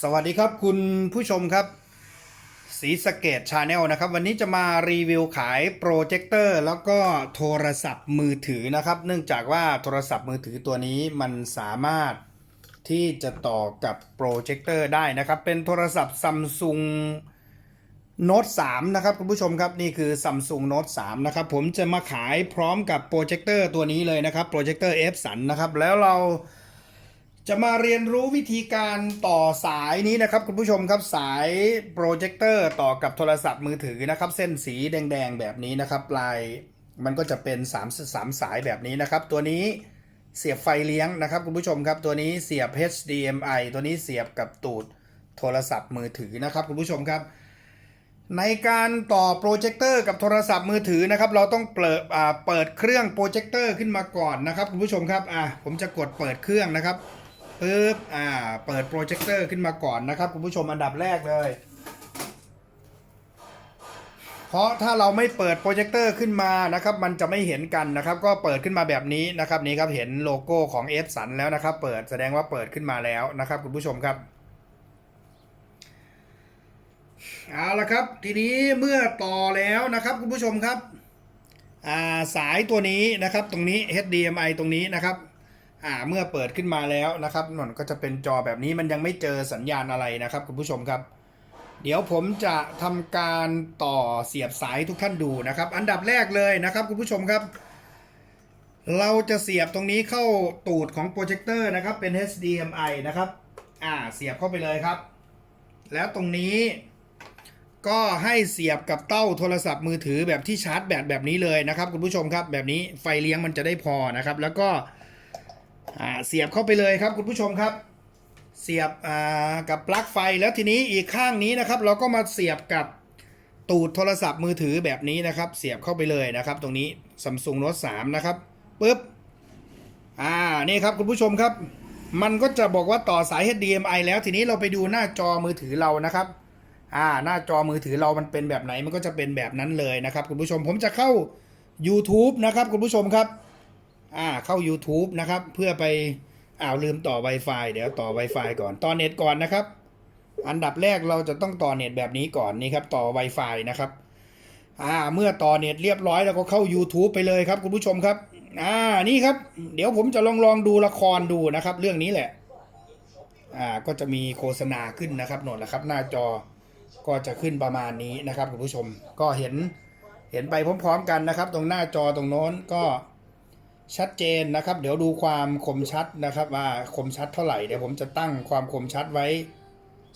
สวัสดีครับคุณผู้ชมครับสีสเกตชาแนลนะครับ วันนี้จะมารีวิวขายโปรเจคเตอร์แล้วก็โทรศัพท์มือถือนะครับ เนื่องจากว่าโทรศัพท์มือถือตัวนี้มันสามารถที่จะต่อกับโปรเจคเตอร์ได้นะครับ เป็นโทรศัพท์ซัมซุงโน้ต3นะครับคุณผู้ชมครับนี่คือ Samsung Note 3 นะครับ ผมจะมาขายพร้อมกับโปรเจคเตอร์ตัวนี้เลยนะครับโปรเจคเตอร์ F สันนะครับแล้วเรา จะมาเรียนรู้วิธีการต่อสายนี้นะครับคุณผู้ชมครับสายโปรเจคเตอร์ต่อกับโทรศัพท์มือถือนะครับ เส้นสีแดงๆแบบนี้นะครับลายมันก็จะเป็น3 3สายแบบนี้นะครับ ตัวนี้เสียบไฟเลี้ยงนะครับคุณผู้ชมครับตัวนี้เสียบ HDMI ตัวนี้เสียบกับตูดโทรศัพท์มือถือนะครับคุณผู้ชมครับ ในการต่อโปรเจคเตอร์กับโทรศัพท์มือถือนะครับ เราต้องเปิดอ่าเปิดเครื่องโปรเจคเตอร์ขึ้นมาก่อนนะครับคุณผู้ชมครับอ่าผมจะกดเปิดเครื่องนะครับ ปึ๊บอ่า เปิดโปรเจคเตอร์ขึ้นมาก่อนนะครับ คุณผู้ชมอันดับแรกเลย เพราะถ้าเราไม่เปิดโปรเจคเตอร์ขึ้นมานะครับ มันจะไม่เห็นกันนะครับ ก็เปิดขึ้นมาแบบนี้นะครับ นี่ครับเห็นโลโก้ของเอฟสันแล้วนะครับ เปิดแสดงว่าเปิดขึ้นมาแล้วนะครับ คุณผู้ชมครับเอาละครับ ทีนี้เมื่อต่อแล้วนะครับ คุณผู้ชมครับอ่าสายตัวนี้นะครับ ตรงนี้ HDMI ตรงนี้นะครับ อ่าเมื่อเปิดขึ้นมาแล้วนะครับมันก็จะเป็นจอแบบนี้มันยังไม่เจอสัญญาณอะไรนะครับคุณผู้ชมครับ เดี๋ยวผมจะทำการต่อเสียบสายทุกท่านดูนะครับ อันดับแรกเลยนะครับคุณผู้ชมครับ เราจะเสียบตรงนี้เข้าตูดของโปรเจคเตอร์นะครับเป็น HDMI นะครับอ่าเสียบเข้าไปเลยครับ แล้วตรงนี้ก็ให้เสียบกับเต้าโทรศัพท์มือถือแบบที่ชาร์จแบตแบบนี้เลยนะครับคุณผู้ชมครับแบบนี้ไฟเลี้ยงมันจะได้พอนะครับ แล้วก็ อ่าเสียบเข้าไปเลยครับคุณผู้ชมครับ เสียบอ่ากับปลั๊กไฟแล้วทีนี้อีกข้างนี้นะครับ เราก็มาเสียบกับตูดโทรศัพท์มือถือแบบนี้นะครับ เสียบเข้าไปเลยนะครับ ตรงนี้ Samsung Note 3นะครับปึ๊บอ่านี่ครับคุณผู้ชมครับ มันก็จะบอกว่าต่อสาย HDMI แล้วทีนี้เราไปดูหน้าจอมือถือเรานะครับอ่าหน้าจอมือถือเรามันเป็นแบบไหนมันก็จะเป็นแบบนั้นเลยนะครับ คุณผู้ชมผมจะเข้า YouTube นะครับ คุณผู้ชมครับ อ่าเข้า YouTube นะครับ เพื่อไปอ้าวลืมต่อ Wi-Fi เดี๋ยวต่อ Wi-Fi ก่อนต่อเน็ตก่อนนะครับ อันดับแรกเราจะต้องต่อเน็ตแบบนี้ก่อนนี่ครับ ต่อ Wi-Fi นะครับอ่าเมื่อต่อเน็ตเรียบร้อยแล้วก็เข้า YouTube ไปเลยครับ คุณผู้ชมครับอ่านี่ครับ เดี๋ยวผมจะลองลองดูละครดูนะครับ เรื่องนี้แหละอ่าก็จะมีโฆษณาขึ้นนะครับโน่นแหละครับ หน้าจอก็จะขึ้นประมาณนี้นะครับคุณผู้ชมก็เห็นเห็นไปพร้อม ๆ กันนะครับ ตรงหน้าจอตรงโน้นก็ ชัดเจนนะครับ เดี๋ยวดูความคมชัดนะครับว่าคมชัดเท่าไหร่เดี๋ยวผมจะตั้งความคมชัดไว้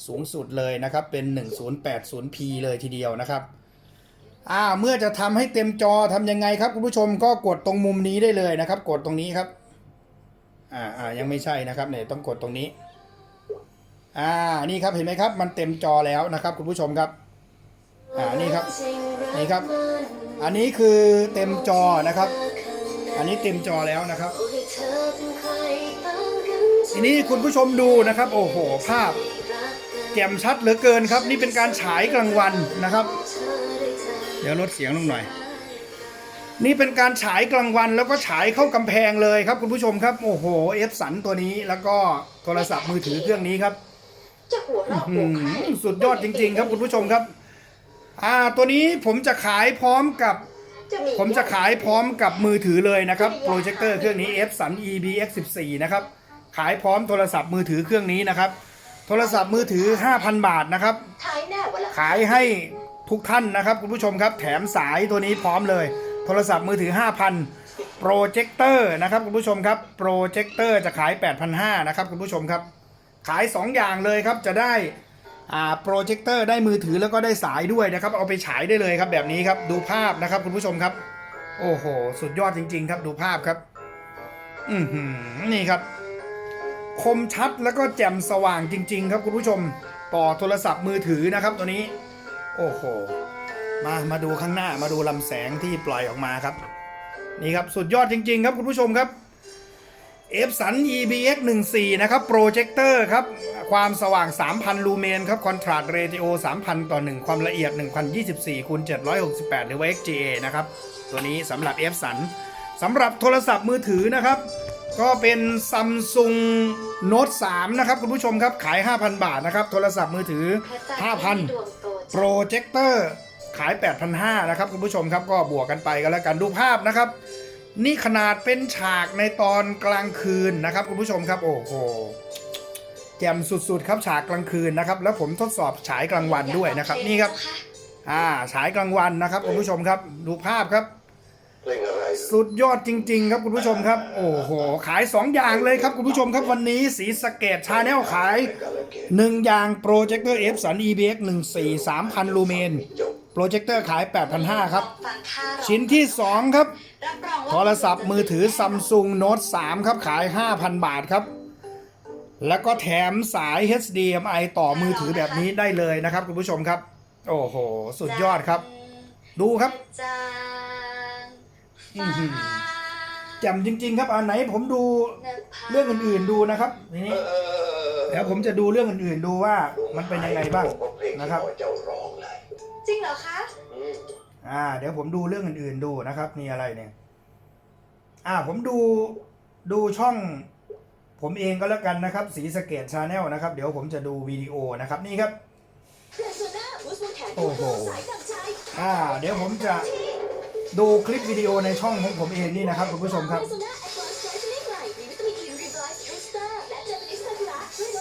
สูงสุดเลยนะครับ เป็น 1080p เลยทีเดียวนะครับอ่าเมื่อจะทำให้เต็มจอทำยังไงครับคุณผู้ชมก็กดตรงมุมนี้ได้เลยนะครับ กดตรงนี้ครับอ่าอ่ายังไม่ใช่นะครับเนี่ยต้องกดตรงนี้อ่านี่ครับเห็นไหมครับ มันเต็มจอแล้วนะครับ คุณผู้ชมครับอ่านี่ครับนี่ครับ อันนี้คือเต็มจอนะครับ อันนี้เต็มจอแล้วนะครับ ทีนี้คุณผู้ชมดูนะครับ โอ้โห ภาพแจ่มชัดเหลือเกินครับ นี่เป็นการฉายกลางวันนะครับ เดี๋ยวลดเสียงลงหน่อย นี่เป็นการฉายกลางวันแล้วก็ฉายเข้ากำแพงเลยครับ คุณผู้ชมครับ โอ้โหเอฟสันตัวนี้แล้วก็โทรศัพท์มือถือเครื่องนี้ครับจะหัวเราะอืหัวมใครสุดยอดจริง ๆ ครับคุณผู้ชมครับ อ่าตัวนี้ผมจะขายพร้อมกับ ผมจะขายพร้อมกับมือถือเลยนะครับ โปรเจคเตอร์เครื่องนี้ F สัน EBX 14นะครับ ขายพร้อมโทรศัพท์มือถือเครื่องนี้นะครับ โทรศัพท์มือถือ 5,000 บาทนะครับท้ายแน่วันละขายให้ทุกท่านนะครับคุณผู้ชมครับ แถมสายตัวนี้พร้อมเลย โทรศัพท์มือถือ 5,000 โปรเจคเตอร์นะครับคุณผู้ชมครับ โปรเจคเตอร์จะขาย 8,500นะครับคุณผู้ชมครับ ขาย 2 อย่างเลยครับจะได้อ่า โปรเจคเตอร์ได้มือถือแล้วก็ได้สายด้วยนะครับ เอาไปฉายได้เลยครับแบบนี้ครับดูภาพนะครับคุณผู้ชมครับ โอ้โห สุดยอดจริง ๆ ครับดูภาพครับอือหือนี่ครับ คมชัดแล้วก็แจ่มสว่างจริง ๆ ครับคุณผู้ชมต่อโทรศัพท์มือถือนะครับตัวนี้ โอ้โหมามาดูข้างหน้ามาดูลำแสงที่ปล่อยออกมาครับ นี่ครับสุดยอดจริง ๆ ครับคุณผู้ชมครับ f สัน EBX 14นะครับ โปรเจคเตอร์ครับ ความสว่าง 3,000 ลูเมนครับ คอนทราสต์เรติโอ 3,000 ต่อ 1 ความละเอียด 1024คูณ768 หรือว่า XGA นะครับ ตัวนี้สำหรับ f สันสำหรับโทรศัพท์มือถือนะครับ ก็เป็นซัมซุงโน้ต3นะครับ คุณผู้ชมครับ ขาย 5,000 บาทนะครับ โทรศัพท์มือถือ 5,000 โปรเจคเตอร์ขาย 8,500 นะครับ คุณผู้ชมครับ ก็บวกกันไปกันแล้วกัน ดูภาพนะครับ นี่ขนาดเป็นฉากในตอนกลางคืนนะครับคุณผู้ชมครับโอ้โหแจ่มสุดๆครับฉากกลางคืนนะครับ แล้วผมทดสอบฉายกลางวันด้วยนะครับนี่ครับ อ่าฉายกลางวันนะครับคุณผู้ชมครับ ดูภาพครับเพลงอะไรสุดยอดจริง ๆ ครับคุณผู้ชมครับ โอ้โห ขาย 2 อย่างเลยครับคุณผู้ชมครับวันนี้สีสะเกตชาแนลขายการเล่นเกม1อย่างโปรเจคเตอร์ F สัน EBX 14 3,000ลูเมนจบ โปรเจคเตอร์ขาย 8,500 ครับฟังค่าร้องชิ้นที่ 2 ครับรับรองว่าโทรศัพท์มือถือ Samsung Note 3 ครับ ขาย 5,000 บาทครับ แล้วก็แถมสาย HDMI ต่อมือถือแบบนี้ได้เลยนะครับคุณผู้ชมครับ โอ้โห สุดยอดครับ ดูครับจางอื้อหือฟ้าแจ่มจริง ๆ ครับอันไหนผมดูนภาเรื่องอื่นๆดูนะครับทีนี้เออเดี๋ยวผมจะดูเรื่องอื่นๆดูว่ามันเป็นยังไงบ้างอกว่าเพลงนะครับที่พ่อเจริงเหรอคะอ่า เดี๋ยวผมดูเรื่องอื่นๆดูนะครับนี่อะไรเนี่ย อ่า ผมดูดูช่อง ผมเองก็แล้วกันนะครับ สีสเกตชาแนลนะครับ เดี๋ยวผมจะดูวิดีโอนะครับนี่ครับโอ้โหอ่า เดี๋ยวผมจะดูคลิปวิดีโอในช่องของผมเองนี่นะครับคุณผู้ชมครับ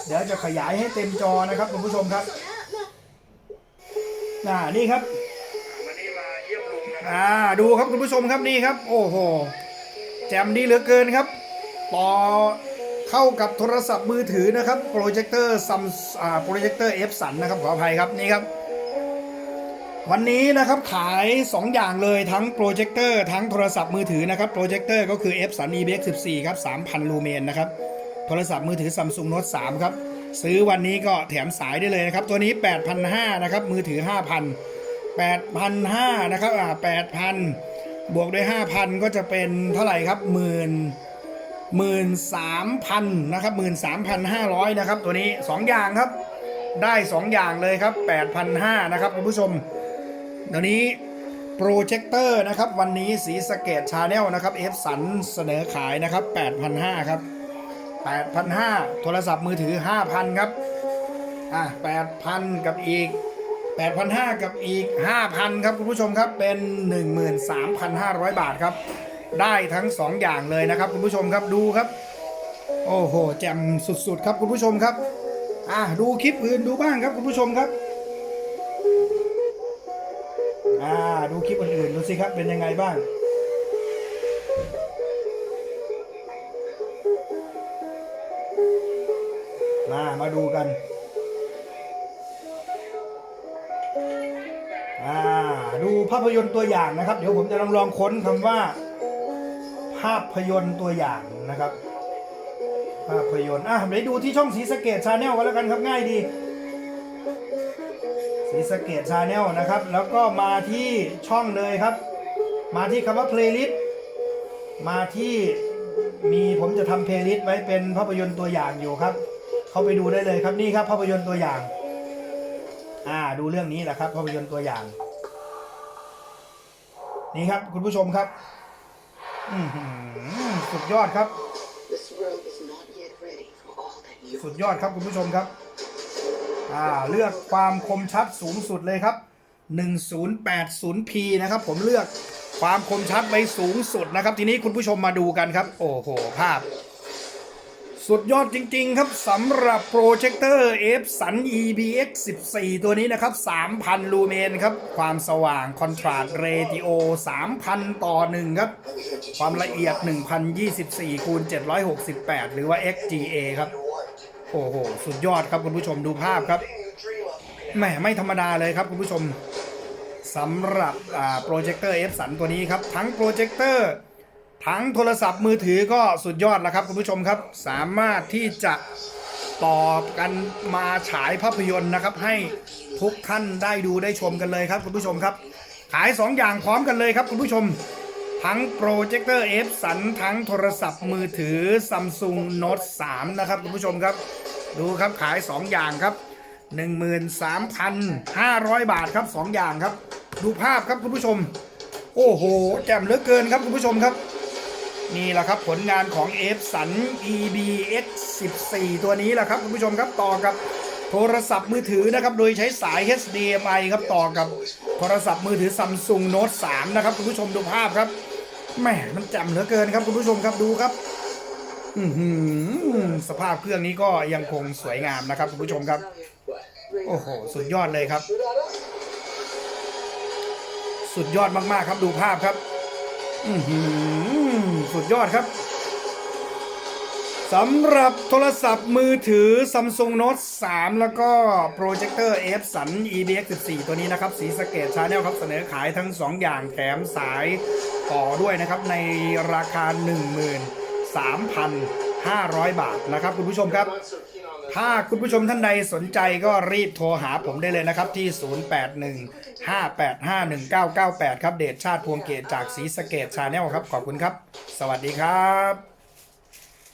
เดี๋ยวจะขยายให้เต็มจอนะครับคุณผู้ชมครับ เรโซน่ามาอ่านี่ครับอ่าดูครับคุณผู้ชมครับนี่ครับ โอ้โหแจ่มดีเหลือเกินครับ ต่อเข้ากับโทรศัพท์มือถือนะครับโปรเจคเตอร์ซัมอ่าโปรเจคเตอร์เอฟสันนะครับขออภัยครับนี่ครับ วันนี้นะครับขาย 2 อย่างเลยทั้งโปรเจคเตอร์ทั้งโทรศัพท์มือถือนะครับโปรเจคเตอร์ก็คือ F สัน EBX 14ครับ3,000 ลูเมนนะครับโทรศัพท์มือถือ Samsung Note 3 ครับ ซื้อวันนี้ก็แถมสายได้เลยนะครับ ตัวนี้ 8,500นะครับ มือถือ 5,000 8,500นะครับอ่า8,000 บวกด้วย 5,000 ก็จะเป็นเท่าไหร่ครับหมื่นหมื่นสามพันนะครับหมื่นสามพันห้าร้อยนะครับ ตัวนี้ 2 อย่างครับ ได้ 2 อย่างเลยครับ 8,500นะครับคุณผู้ชมเดี๋ยวนี้โปรเจคเตอร์นะครับ วันนี้สีสเกตชาแนลนะครับเอฟสันเสนอขายนะครับ 8,500ครับ 8,500 โทรศัพท์มือถือ 5,000 ครับ อะ8,000 กับอีก 8,500 กับอีก 5,000 ครับคุณผู้ชมครับ เป็น 13,500 บาทครับ ได้ทั้ง 2 อย่างเลยนะครับคุณผู้ชมครับ ดูครับ โอ้โห แจ่มสุดๆ ครับคุณผู้ชมครับ อะดูคลิปอื่นดูบ้างครับคุณผู้ชมครับ อ่า ดูคลิปอื่นๆดูสิครับ เป็นยังไงบ้าง มามาดูกัน อ่า ดูภาพยนตร์ตัวอย่างนะครับ เดี๋ยวผมจะลองลองค้นคำว่า ภาพยนตร์ตัวอย่างนะครับ ภาพยนตร์อะไปดูที่ช่องสีสเกตชาแนลกันแล้วกันครับง่ายดีสีสเกตชาแนลนะครับ แล้วก็มาที่ช่องเลยครับ มาที่คำว่า playlist มาที่มีผมจะทำ playlist ไว้เป็นภาพยนตร์ตัวอย่างอยู่ครับ เข้าไปดูได้เลยครับนี่ครับภาพยนตร์ตัวอย่าง อ่าดูเรื่องนี้แหละครับ ภาพยนตร์ตัวอย่าง นี่ครับคุณผู้ชมครับอือหือสุดยอดครับ สุดยอดครับคุณผู้ชมครับ อ่าเลือกความคมชัดสูงสุดเลยครับ 1080p นะครับ ผมเลือกความคมชัดไปสูงสุดนะครับ ทีนี้คุณผู้ชมมาดูกันครับ โอ้โหภาพ สุดยอดจริง ๆ ครับสำหรับโปรเจคเตอร์ F สัน EBX 14 ตัวนี้นะครับ 3,000 ลูเมนครับ ความสว่างคอนทราสต์เรติโอ 3,000 ต่อ 1 ครับ ความละเอียด 1024 คูณ 768 หรือว่า XGA ครับ โอ้โห สุดยอดครับคุณผู้ชมดูภาพครับแหมไม่ธรรมดาเลยครับคุณผู้ชมสำหรับโปรเจคเตอร์เอฟสันตัวนี้ครับ ทั้งโปรเจคเตอร์ ทั้งโทรศัพท์มือถือก็สุดยอดแล้วครับคุณผู้ชมครับ สามารถที่จะต่อกันมาฉายภาพยนตร์นะครับ ให้ทุกท่านได้ดูได้ชมกันเลยครับคุณผู้ชมครับ ขาย 2 อย่างพร้อมกันเลยครับคุณผู้ชม ทั้งโปรเจคเตอร์ F สันทั้งโทรศัพท์มือถือ Samsung Note 3 นะครับคุณผู้ชมครับ ดูครับขาย 2 อย่างครับ 13,500 บาทครับ 2 อย่างครับ ดูภาพครับคุณผู้ชม โอ้โห แจ่มเหลือเกินครับคุณผู้ชมครับ นี่แหละครับผลงานของ f สัน EBX 14 ตัวนี้แหละครับคุณผู้ชมครับต่อกับโทรศัพท์มือถือนะครับ โดยใช้สาย HDMI ครับต่อกับโทรศัพท์มือถือ Samsung Note 3 นะครับคุณผู้ชมดูภาพครับแหมมันแจ่มเหลือเกินครับคุณผู้ชมครับดูครับอือหือสภาพเครื่องนี้ก็ยังคงสวยงามนะครับคุณผู้ชมครับ โอ้โห สุดยอดเลยครับ สุดยอดมากๆครับดูภาพครับ อือหือ สุดยอดครับสำหรับโทรศัพท์มือถือ Samsung Note 3 แล้วก็โปรเจคเตอร์ F สัน EBX 14 ตัวนี้นะครับ สีสเกตชาแนลครับเสนอขายทั้ง 2 อย่างแถมสายต่อด้วยนะครับ ในราคา 13,500 บาทนะครับคุณผู้ชมครับ ถ้าคุณผู้ชมท่านใดสนใจก็รีบโทรหาผมได้เลยนะครับที่ 0815851998 ครับเดชชาติพวงเกตจากสีสะเกตชาแนลครับ ขอบคุณครับ สวัสดีครับ